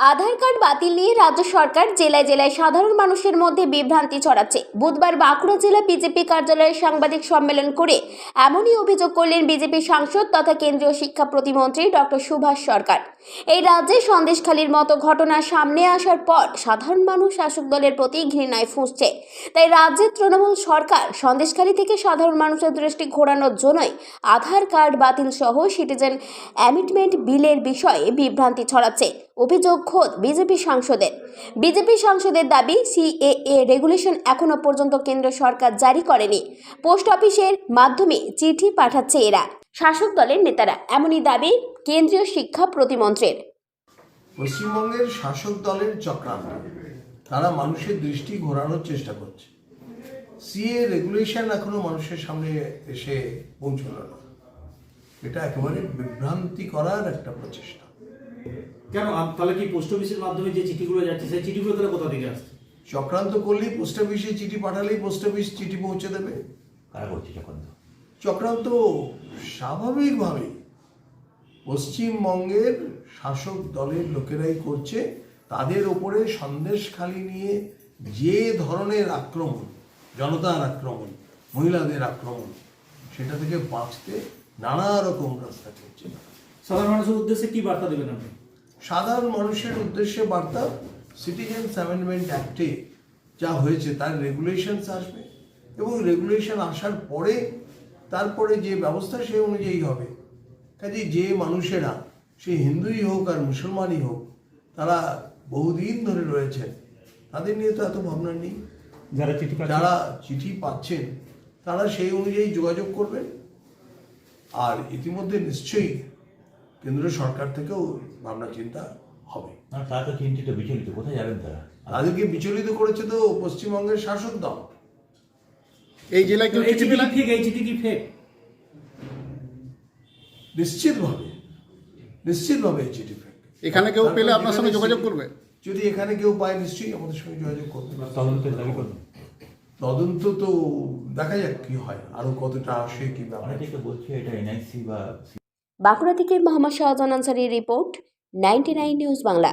আধার card বাতিল নিয়ে রাজ্য সরকার জেলায় জেলায় সাধারণ মানুষের মধ্যে বিভ্রান্তি ছড়াচ্ছে। বুধবার বাঁকুড়া জেলা বিজেপি কার্যালয়ে সাংবাদিক সম্মেলন করে এমনই অভিযোগ করলেন বিজেপি সাংসদ তথা কেন্দ্রীয় শিক্ষা প্রতিমন্ত্রী ডক্টর সুভাষ সরকার। এই রাজ্যে সন্দেশখালীর মতো ঘটনা সামনে আসার পর সাধারণ মানুষ শাসক দলের প্রতি ঘৃণায় ফুঁসছে। তাই রাজ্যের তৃণমূল সরকার সন্দেশখালী থেকে সাধারণ মানুষের দৃষ্টি ঘোরানোর জন্যই আধার কার্ড বাতিল সহ সিটিজেন অ্যামিটমেন্ট বিলের বিষয়ে বিভ্রান্তি ছড়াচ্ছে। অভিযোগ খোদ বিজেপি সাংসদের। বিজেপি সাংসদের দাবি, সিএএ রেগুলেশন এখনও পর্যন্ত কেন্দ্র সরকার জারি করেনি। পোস্ট অফিসের মাধ্যমে চিঠি পাঠাচ্ছে এরা। শাসক দলের নেতারা, এমনই দাবি কেন্দ্রীয় শিক্ষা প্রতিমন্ত্রীর। পশ্চিমবঙ্গের শাসক দলের চক্রান্ত। তারা মানুষের দৃষ্টি ঘোরানোর চেষ্টা করছে। সিএ রেগুলেশন এখনও মানুষের সামনে এসে পৌঁছলো না। এটা একেবারে বিভ্রান্তি করার একটা প্রচেষ্টা। কেন? তাহলে কি পোস্ট অফিসের মাধ্যমে যে চিঠিগুলো যাচ্ছে সেই চিঠিগুলো তাহলে কোথা থেকে আসছে? চক্রান্ত করলেই পোস্ট অফিসে চিঠি পাঠালেই পোস্ট অফিস চিঠি পৌঁছে দেবে। কারা করছে চক্রান্ত? চক্রান্ত স্বাভাবিকভাবে পশ্চিমবঙ্গের শাসক দলের লোকেরাই করছে। তাদের ওপরে সন্দেশখালি নিয়ে যে ধরনের আক্রমণ জনতার আক্রমণ মহিলাদের আক্রমণ সেটা থেকে বাঁচতে নানা রকম রাস্তা করছে সাধারণ মানুষের উদ্দেশ্যে কি বার্তা দেবেন আপনি? সাধারণ মানুষের উদ্দেশ্যে বার্তা সিটিজেন্স অ্যামেন্ডমেন্ট অ্যাক্টে যা হয়েছে তার রেগুলেশনস আসবে এবং রেগুলেশন আসার পরে তারপরে যে ব্যবস্থা সে অনুযায়ী হবে। কাজে যে মানুষেরা সে হিন্দুই হোক আর মুসলমানই হোক তারা বহুদিন ধরে রয়েছেন তাদের নিয়ে তো এত ভাবনা নেই। যারা চিঠি যারা চিঠি পাচ্ছেন তারা সেই অনুযায়ী যোগাযোগ করবেন। আর ইতিমধ্যে নিশ্চয়ই কেন্দ্র সরকার থেকেও ভাবনা চিন্তা হবে। না তারা তো চিন্তিত বিচলিত কোথায় যাবেন তারা? তাদেরকে বিচলিত করেছে তো পশ্চিমবঙ্গের শাসক দল। এই জেলায় কেউ চিঠি ঠিক এই চিঠি কি ফেক নিশ্চিতভাবে নিশ্চিতভাবে এই চিঠি ফেক এখানে কেউ পেলে আপনার সঙ্গে যোগাযোগ করবে। যদি এখানে কেউ পায় নিশ্চয়ই আমাদের সঙ্গে যোগাযোগ করবে। তদন্তের দাবি করবেন তদন্ত তো দেখা যাক কি হয় আরও কতটা আসে কি ব্যাপার। বলছে এটা এনআইসি বা বাঁকুড়া থেকে মোহাম্মদ শাহজান আনসারির রিপোর্ট নাইনটি নিউজ বাংলা।